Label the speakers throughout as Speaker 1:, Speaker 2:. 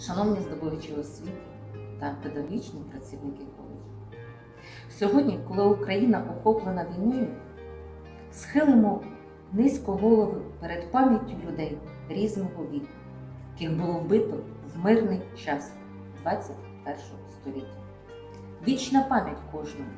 Speaker 1: шановні здобувачі освіти та педагогічні працівники коледжу. Сьогодні, коли Україна охоплена війною, схилимо низько голови перед пам'яттю людей різного віку, яких було вбито в мирний час 21 століття. Вічна пам'ять кожному,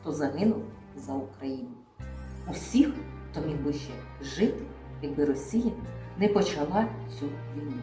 Speaker 1: хто загинув за Україну. Усіх, хто міг би ще жити, якби Росія не почала цю війну.